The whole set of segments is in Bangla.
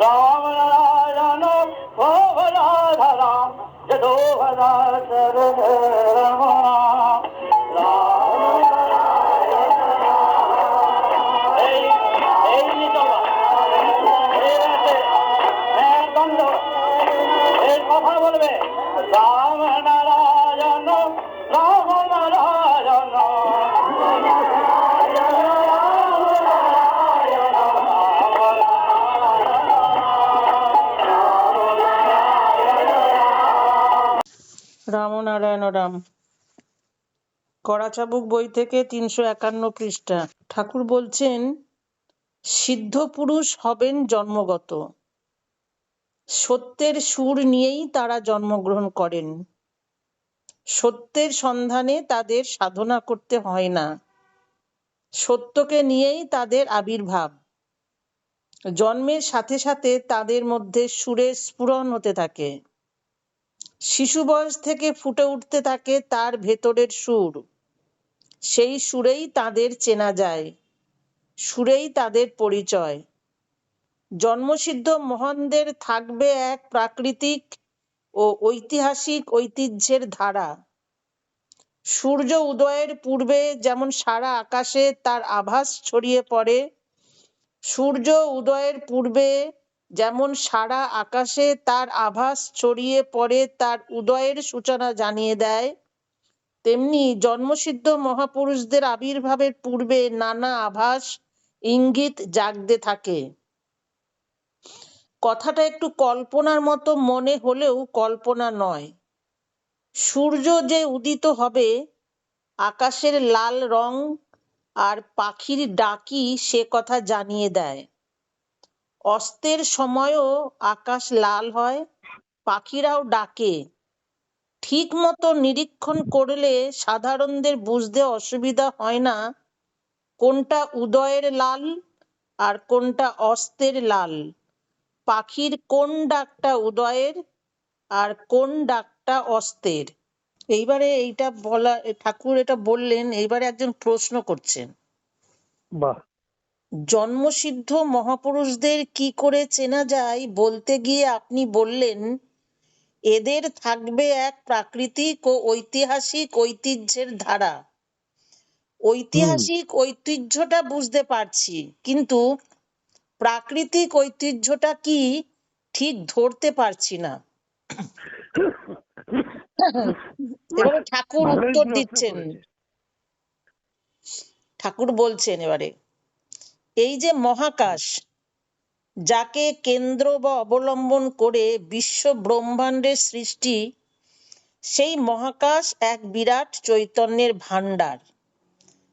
রাম নারায়ণ ভোগরাধরা যদো ভদা সরম এই রামনারায়ণ রাম কড়াচাবুক বই থেকে তিনশো একান্ন পৃষ্ঠা। ঠাকুর বলছেন, সিদ্ধ পুরুষ হবেন জন্মগত। সত্যের সুর নিয়েই তারা জন্মগ্রহণ করেন। সত্যের সন্ধানে তাদের সাধনা করতে হয় না। সত্যকে নিয়েই তাদের আবির্ভাব। জন্মের সাথে সাথে তাদের মধ্যে সুরের স্ফুরণ হতে থাকে। শিশু বয়স থেকে ফুটে উঠতে থাকে তার ভেতরের সুর। সেই সুরেই তাদের চেনা যায়, সুরেই তাদের পরিচয়। জন্মসিদ্ধ মহানদের থাকবে এক প্রাকৃতিক ও ঐতিহাসিক ঐতিহ্যের ধারা। সূর্য উদয়ের পূর্বে যেমন সারা আকাশে তার আভাস ছড়িয়ে পড়ে, সূর্য উদয়ের পূর্বে যেমন সারা আকাশে তার আভাস ছড়িয়ে পড়ে, তার উদয়ের সূচনা জানিয়ে দেয়। তেমনি জন্মসিদ্ধ মহাপুরুষদের আবির্ভাবের পূর্বে নানা আভাস, ইঙ্গিত জাগতে থাকে। কথাটা একটু কল্পনার মতো মনে হলেও কল্পনা নয়। সূর্য যে উদিত হবে, আকাশের লাল রং আর পাখির ডাকি সে কথা জানিয়ে দেয়। অস্তের সময়ও আকাশ লাল হয়, পাখিরাও ডাকে। ঠিক মতো নিরীক্ষণ করলে সাধারণদের বুঝতে অসুবিধা হয় না কোনটা উদয়ের লাল আর কোনটা অস্তের লাল। পাখির কোন ডাকটা উদয়ের আর কোন ডাকটা অস্তের। এইবারে এইটা বলা, ঠাকুর এটা বললেন, এইবারে একজন প্রশ্ন করছেন। বাহ! জন্মসিদ্ধ মহাপুরুষদের কি করে চেনা যায় বলতে গিয়ে আপনি বললেন এদের থাকবে এক প্রাকৃতিক ও ঐতিহাসিক ঐতিহ্যের ধারা। ঐতিহাসিক ঐতিহ্যটা বুঝতে পারছি কিন্তু প্রাকৃতিক ঐতিহ্যটা কি ঠিক ধরতে পারছি না। এবারে ঠাকুর উত্তর দিচ্ছেন। ঠাকুর বলছেন এবারে। এই যে মহাকাশ, যাকে কেন্দ্র বা অবলম্বন করে বিশ্ব ব্রহ্মাণ্ডের সৃষ্টি, সেই মহাকাশ এক বিরাট চৈতন্যের ভাণ্ডার।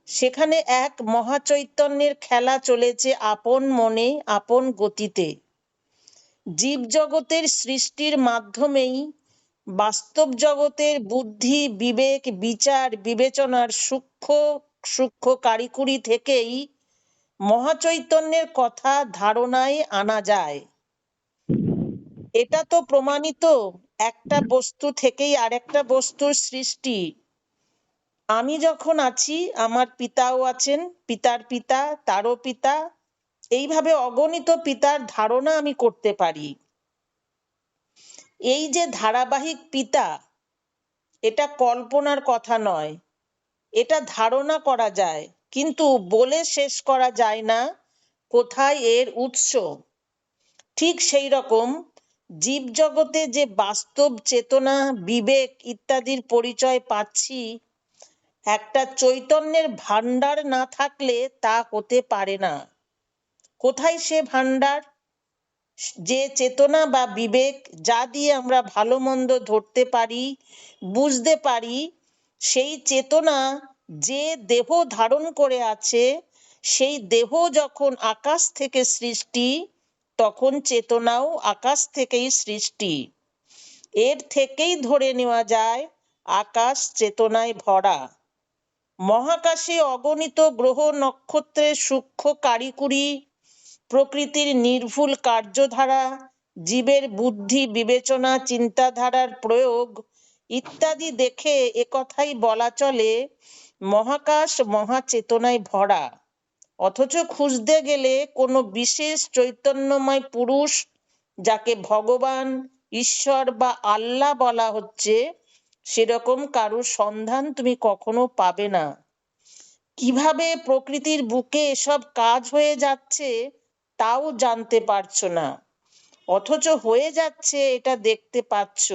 সেখানে এক মহাচৈতন্যের খেলা চলেছে আপন মনে, আপন গতিতে। জীবজগতের সৃষ্টির মাধ্যমেই বাস্তব জগতের বুদ্ধি, বিবেক, বিচার, বিবেচনার সূক্ষ্ম সূক্ষ্ম কারিকুরি থেকেই মহাচৈতন্যের কথা ধারণায় আনা যায়। এটা তো প্রমাণিত একটা বস্তু থেকেই আরেকটা বস্তুর সৃষ্টি। আমি যখন আছি, আমার পিতাও আছেন, পিতার পিতা, তারও পিতা, এইভাবে অগণিত পিতার ধারণা আমি করতে পারি। এই যে ধারাবাহিক পিতা, এটা কল্পনার কথা নয়, এটা ধারণা করা যায়। কিন্তু বলে শেষ করা যায় না কোথায় এর উৎস। ঠিক সেই রকম জীবজগতে যে বাস্তব চেতনা, বিবেক ইত্যাদির পরিচয় পাচ্ছি, একটা চৈতন্যের ভাণ্ডার না থাকলে তা হতে পারে না। কোথায় সে ভাণ্ডার? যে চেতনা বা বিবেক যা দিয়ে আমরা ভালো মন্দ ধরতে পারি, বুঝতে পারি, সেই চেতনা যে দেহ ধারণ করে আছে, সেই দেহ যখন আকাশ থেকে সৃষ্টি, তখন চেতনাও আকাশ থেকেই সৃষ্টি। এর থেকেই ধরে নেওয়া যায়, আকাশ চেতনায় ভরা। মহাকাশে অগণিত গ্রহ নক্ষত্রের সূক্ষ্ম কারিকুরি, প্রকৃতির নির্ভুল কার্যধারা, জীবের বুদ্ধি, বিবেচনা, চিন্তাধারার প্রয়োগ ইত্যাদি দেখে একথাই বলা চলে মহাকাশ মহাচেতনায় ভরা। অথচ খুঁজতে গেলে কোনো বিশেষ চৈতন্যময় পুরুষ, যাকে ভগবান, ঈশ্বর বা আল্লাহ বলা হচ্ছে, সেরকম কারুর সন্ধান তুমি কখনো পাবে না। কীভাবে প্রকৃতির বুকে এসব কাজ হয়ে যাচ্ছে, তাও জানতে পারছ না। অথচ হয়ে যাচ্ছে এটা দেখতে পাচ্ছ।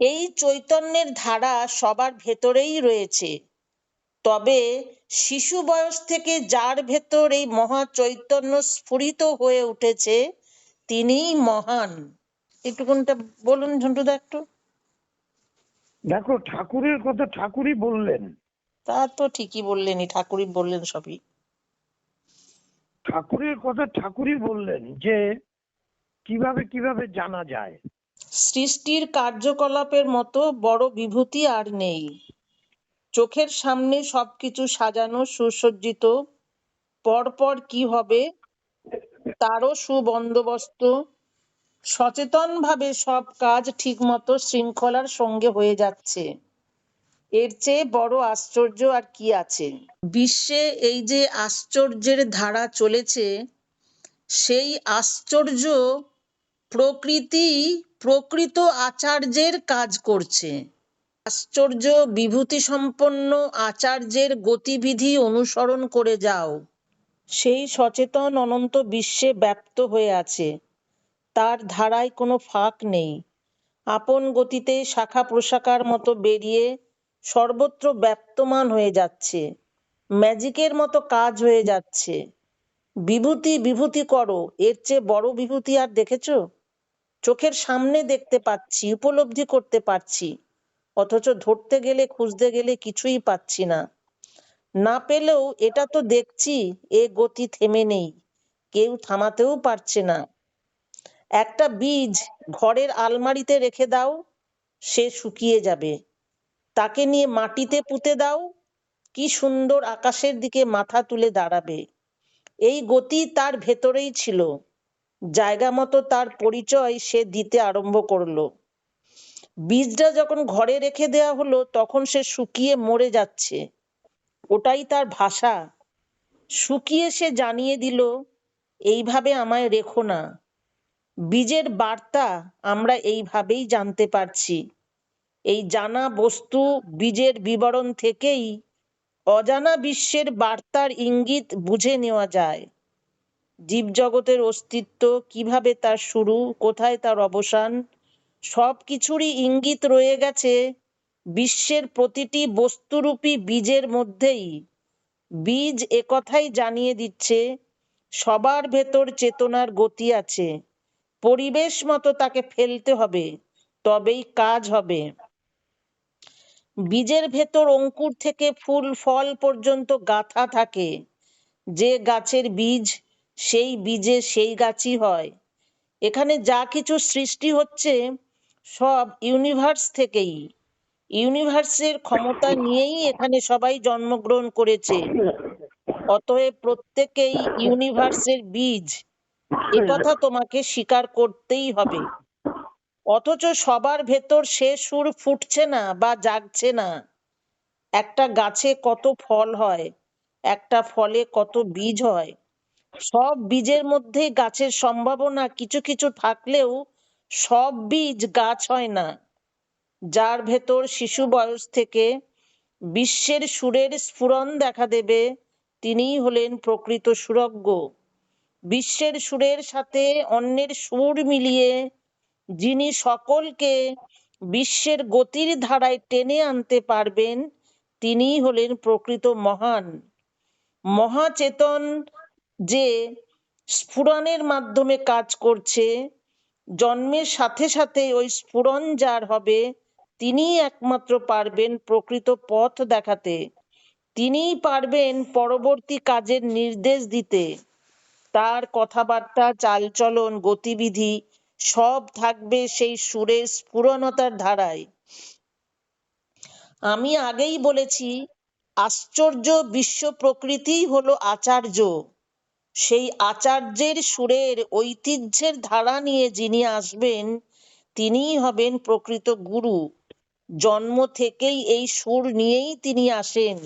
এই চৈতন্যের ধারা সবার ভেতরেই রয়েছে। তবে শিশু বয়স থেকে যার ভেতর এই মহা চৈতন্য স্ফুরিত হয়ে উঠেছে তিনিই মহান। একটুকুনটা বলুন ঝন্টুদা একটু। দেখো ঠাকুরের কথা ঠাকুরই বললেন। তা তো ঠিকই বললেনই ঠাকুরই বললেন সবই। ঠাকুরের কথা ঠাকুরই বললেন যে কীভাবে কীভাবে জানা যায়? সৃষ্টির কার্যকলাপের মতো বড় বিভূতি আর নেই। চোখের সামনে সবকিছু সাজানো, সুসজ্জিত। পরপর কি হবে তারও সুবন্দোবস্ত। সচেতনভাবে সব কাজ ঠিকমতো শৃঙ্খলার সঙ্গে হয়ে যাচ্ছে। এর চেয়ে বড় আশ্চর্য আর কি আছে? বিশ্বে এই যে আশ্চর্যের ধারা চলেছে, সেই আশ্চর্য প্রকৃতি প্রকৃত আচার্যের কাজ করছে। আশ্চর্য বিভূতি সম্পন্ন আচার্যের গতিবিধি অনুসরণ করে যাও। সেই সচেতন অনন্ত বিশ্বে ব্যপ্ত হয়ে আছে। তার ধারায় কোনো ফাঁক নেই। আপন গতিতে শাখা প্রশাখার মতো বেরিয়ে সর্বত্র ব্যপ্তমান হয়ে যাচ্ছে। ম্যাজিকের মতো কাজ হয়ে যাচ্ছে। বিভূতি বিভূতি করো, এর চেয়ে বড় বিভূতি আর দেখেছ? চোখের সামনে দেখতে পাচ্ছি, উপলব্ধি করতে পারছি। অথচ ধরতে গেলে, খুঁজতে গেলে কিছুই পাচ্ছি না। না পেলেও এটা তো দেখছি, এ গতি থেমে নেই, কেউ থামাতেও পারছে না। একটা বীজ ঘরের আলমারিতে রেখে দাও, সে শুকিয়ে যাবে। তাকে নিয়ে মাটিতে পুঁতে দাও, কি সুন্দর আকাশের দিকে মাথা তুলে দাঁড়াবে। এই গতি তার ভেতরেই ছিল। জায়গা মতো তার পরিচয় সে দিতে আরম্ভ করল। বীজটা যখন ঘরে রেখে দেওয়া হলো, তখন সে শুকিয়ে মরে যাচ্ছে। ওটাই তার ভাষা। শুকিয়ে সে জানিয়ে দিল, এইভাবে আমায় রেখো না। বীজের বার্তা আমরা এইভাবেই জানতে পারছি। এই জানা বস্তু বীজের বিবরণ থেকেই অজানা বিশ্বের বার্তার ইঙ্গিত বুঝে নেওয়া যায়। জীবজগতের অস্তিত্ব, কীভাবে তার শুরু, কোথায় তার অবসান সব কিছুরই ইঙ্গিত রয়ে গেছে বিশ্বের প্রতিটি বস্তুরূপী বীজের মধ্যেই। বীজ একথাই জানিয়ে দিচ্ছে, সবার ভেতর চেতনার গতি আছে, পরিবেশ মতো তাকে ফেলতে হবে, তবেই কাজ হবে। বীজের ভেতর অঙ্কুর থেকে ফুল, ফল পর্যন্ত গাথা থাকে, যে গাছের বীজ সেই বীজে সেই গাছই হয়। এখানে যা কিছু সৃষ্টি হচ্ছে সব ইউনিভার্স থেকেই। ইউনিভার্সের ক্ষমতা নিয়েই এখানে সবাই জন্মগ্রহণ করেছে। অতএব প্রত্যেকেই ইউনিভার্সের বীজ। একথা তোমাকে স্বীকার করতেই হবে। অথচ সবার ভেতর সে সুর ফুটছে না বা জাগছে না। একটা গাছে কত ফল হয়, একটা ফলে কত বীজ হয়। সব বীজের মধ্যেই গাছের সম্ভাবনা কিছু কিছু থাকলেও সব বীজ গাছ হয় না। যার ভেতর শিশু বয়স থেকে বিশ্বের সুরের স্ফুরণ দেখা দেবে, তিনিই হলেন প্রকৃত সুরজ্ঞ। বিশ্বের সুরের সাথে অন্যের সুর মিলিয়ে যিনি সকলকে বিশ্বের গতির ধারায় টেনে আনতে পারবেন, তিনিই হলেন প্রকৃত মহান। মহাচেতন যে স্ফুরণের মাধ্যমে কাজ করছে, জন্মের সাথে সাথে ওই স্ফুরণ যার হবে, তিনিই একমাত্র পারবেন প্রকৃত পথ দেখাতে। তিনিই পারবেন পরবর্তী কাজের নির্দেশ দিতে। তার কথাবার্তা, চালচলন, গতিবিধি সব থাকবে সেই সুরের স্ফুরণতার ধারায়। আমি আগেই বলেছি, আশ্চর্য বিশ্ব প্রকৃতিই হলো আচার্য। সেই আচার্যের সুরের ঐতিহ্যের ধারা নিয়ে যিনি আসবেন, তিনিই হবেন প্রকৃত গুরু। জন্ম থেকেই এই সুর নিয়েই তিনি আসেন।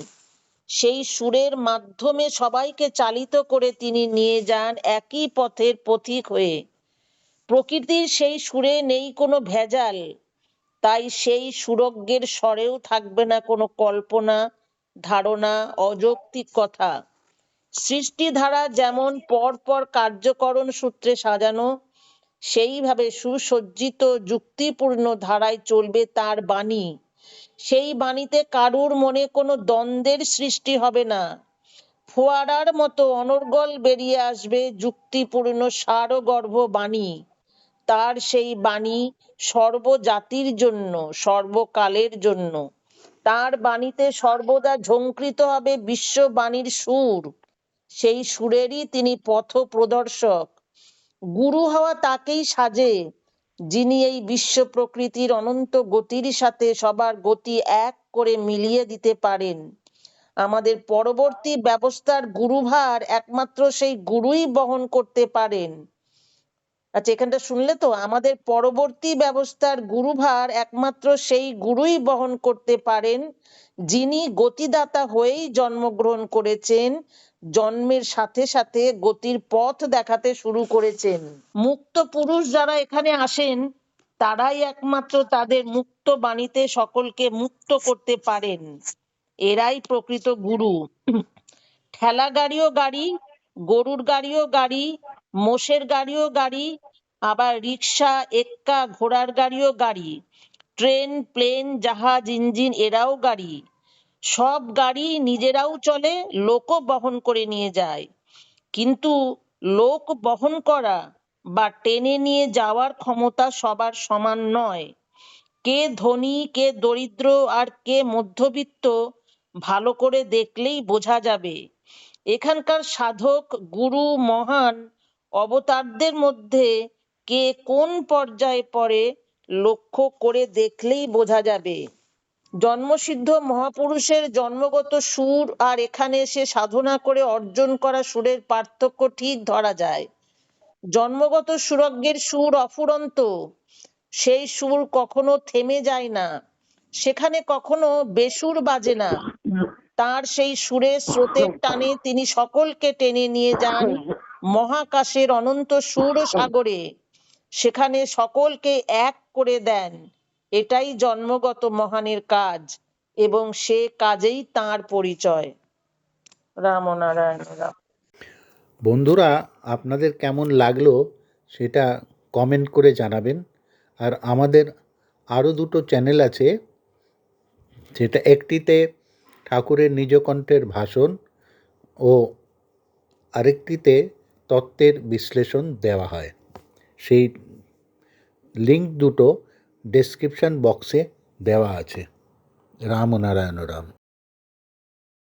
সেই সুরের মাধ্যমে সবাইকে চালিত করে তিনি নিয়ে যান একই পথের পথিক হয়ে। প্রকৃতির সেই সুরে নেই কোনো ভেজাল। তাই সেই সুরজ্ঞের স্বরেও থাকবে না কোনো কল্পনা, ধারণা, অযৌক্তিক কথা। সৃষ্টিধারা যেমন পর পর কার্যকরণ সূত্রে সাজানো, সেইভাবে সুসজ্জিত যুক্তিপূর্ণ ধারায় চলবে তার বাণী। সেই বাণীতে কারুর মনে কোনো দ্বন্দ্বের সৃষ্টি হবে না। ফোয়ারার মতো অনর্গল বেরিয়ে আসবে যুক্তিপূর্ণ সারগর্ভ বাণী। তার সেই বাণী সর্বজাতির জন্য, সর্বকালের জন্য। তার বাণীতে সর্বদা ঝঙ্কৃত হবে বিশ্ববাণীর সুর। সেই সুরেরই তিনি পথ প্রদর্শক। গুরু হওয়া তাকেই সাজে, যিনি এই বিশ্ব প্রকৃতির অনন্ত গতির সাথে সবার গতি এক করে মিলিয়ে দিতে পারেন। আমাদের পরবর্তী ব্যবস্থার গুরুভার একমাত্র সেই গুরুই বহন করতে পারেন। আচ্ছা এখানটা শুনলে তো আমাদের পরবর্তী ব্যবস্থার গুরুভার একমাত্র সেই গুরুই বহন করতে পারেন, যিনি গতিদাতা হয়েই জন্মগ্রহণ করেছেন, জন্মের সাথে সাথে গতির পথ দেখাতে শুরু করেছেন। মুক্ত পুরুষ যারা এখানে আসেন, তারাই একমাত্র তাদের মুক্ত বাণীতে সকলকে মুক্ত করতে পারেন। এরাই প্রকৃত গুরু। ঠেলা গাড়িও গাড়ি, গরুর গাড়িও গাড়ি মোষের গাড়িও গাড়ি, আবার রিক্সা এক্কা, ঘোড়ার গাড়িও গাড়ি। ট্রেন, প্লেন, জাহাজ, ইঞ্জিন এরাও গাড়ি। সব গাড়ি নিজেরাও চলে, লোকও বহন করে নিয়ে যায়। কিন্তু লোক বহন করা বা টেনে নিয়ে যাওয়ার ক্ষমতা সবার সমান নয়। কে ধনী, কে দরিদ্র, আর কে মধ্যবিত্ত, ভালো করে দেখলেই বোঝা যাবে। এখানকার সাধক, গুরু, মহান অবতারদের মধ্যে কে কোন পর্যায়ে পড়ে লক্ষ্য করে দেখলেই বোঝা যাবে। জন্মসিদ্ধ মহাপুরুষের জন্মগত সুর আর এখানে এসে সাধনা করে অর্জন করা সুরের পার্থক্য ঠিক ধরা যায়। জন্মগত সুরজ্ঞের সুর অফুরন্ত, সেই সুর কখনো থেমে যায় না, সেখানে কখনো বেসুর বাজে না। তার সেই সুরের স্রোতের টানে তিনি সকলকে টেনে নিয়ে যান মহাকাশের অনন্ত সুর সাগরে। সেখানে সকলকে এক করে দেন। এটাই জন্মগত মহানের কাজ এবং সে কাজেই তার পরিচয়। রামনারায়ণ রাম। বন্ধুরা, আপনাদের কেমন লাগল সেটা কমেন্ট করে জানাবেন। আর আমাদের আরও দুটো চ্যানেল আছে, যেটা একটিতে ঠাকুরের নিজকণ্ঠের ভাষণ ও আরেকটিতে তত্ত্বের বিশ্লেষণ দেওয়া হয়। সেই লিঙ্ক দুটো ডেসক্রিপশান বক্সে দেওয়া আছে। রাম ও নারায়ণ রাম